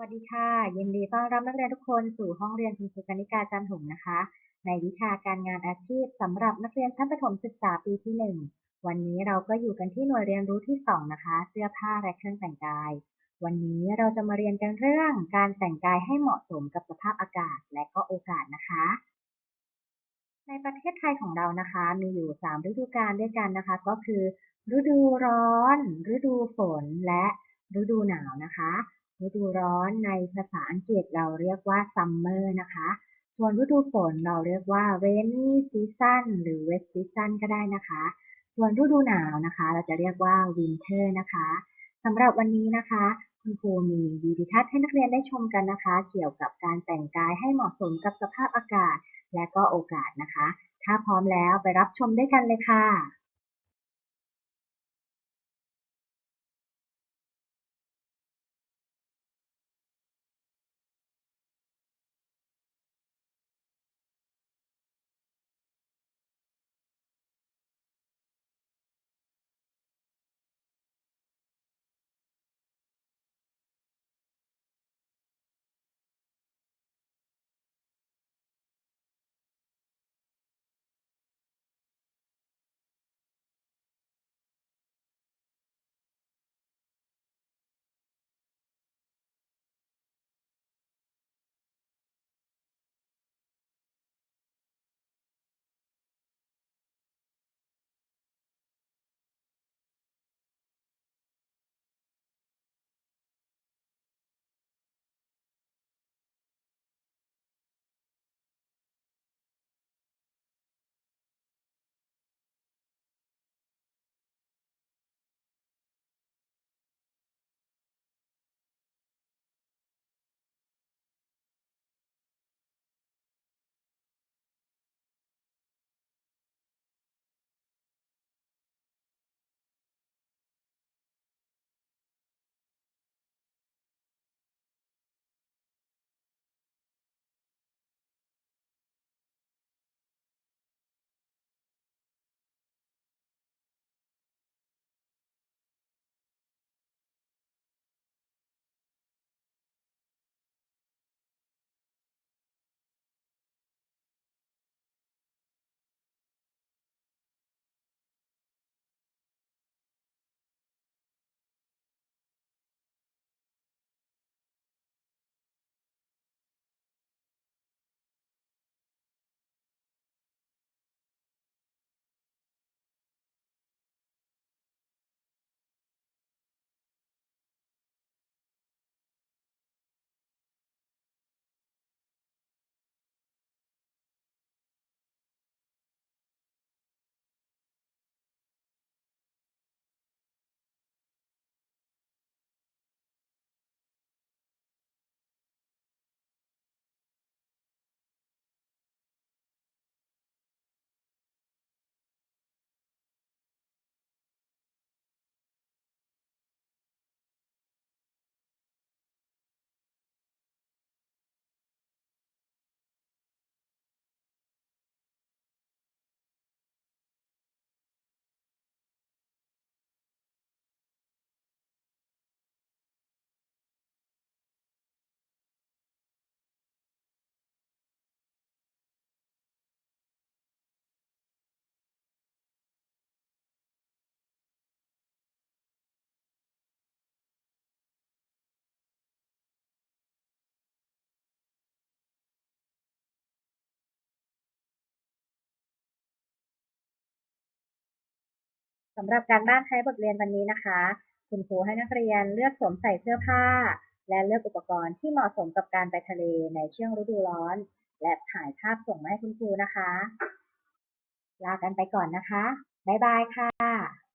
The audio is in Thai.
วัสดีค่ะ ยินดีต้อนรับนักเรียนทุกคนสู่ห้องเรียนคุณครูกนิกาจันถุงนะคะ ในวิชาการงานอาชีพสำหรับนักเรียนชั้นประถมศึกษาปีที่ 1 วันนี้เราก็อยู่กันที่หน่วยเรียนรู้ที่ 2 นะคะ เสื้อผ้าและเครื่องแต่งกาย วันนี้เราจะมาเรียนกันเรื่องการแต่งกายให้เหมาะสมกับสภาพอากาศและก็โอกาสนะคะ ในประเทศไทยของเรานะคะ มีอยู่ 3 ฤดูกาลด้วยกันนะคะ ก็คือ ฤดูร้อน ฤดูฝน และฤดูหนาวนะคะ ฤดูร้อนในภาษาอังกฤษเราเรียกว่า summer นะคะ ส่วนฤดูฝนเราเรียกว่า rainy season หรือ wet season ก็ได้นะคะ ส่วนฤดูหนาวนะคะ เราจะเรียกว่า winter นะคะสำหรับวันนี้นะคะ คุณครูมีวิดีทัศน์ให้นักเรียนได้ชมกันนะคะ เกี่ยวกับการแต่งกายให้เหมาะสมกับสภาพอากาศ และก็โอกาสนะคะ ถ้าพร้อมแล้วไปรับชมด้วยกันเลยค่ะ สำหรับการบ้านท้ายบทเรียนวันนี้นะคะ คุณครูให้นักเรียนเลือกสวมใส่เสื้อผ้า และเลือกอุปกรณ์ที่เหมาะสมกับการไปทะเลในช่วงฤดูร้อน และถ่ายภาพส่งมาให้คุณครูนะคะ ลากันไปก่อนนะคะ บ๊ายบายค่ะ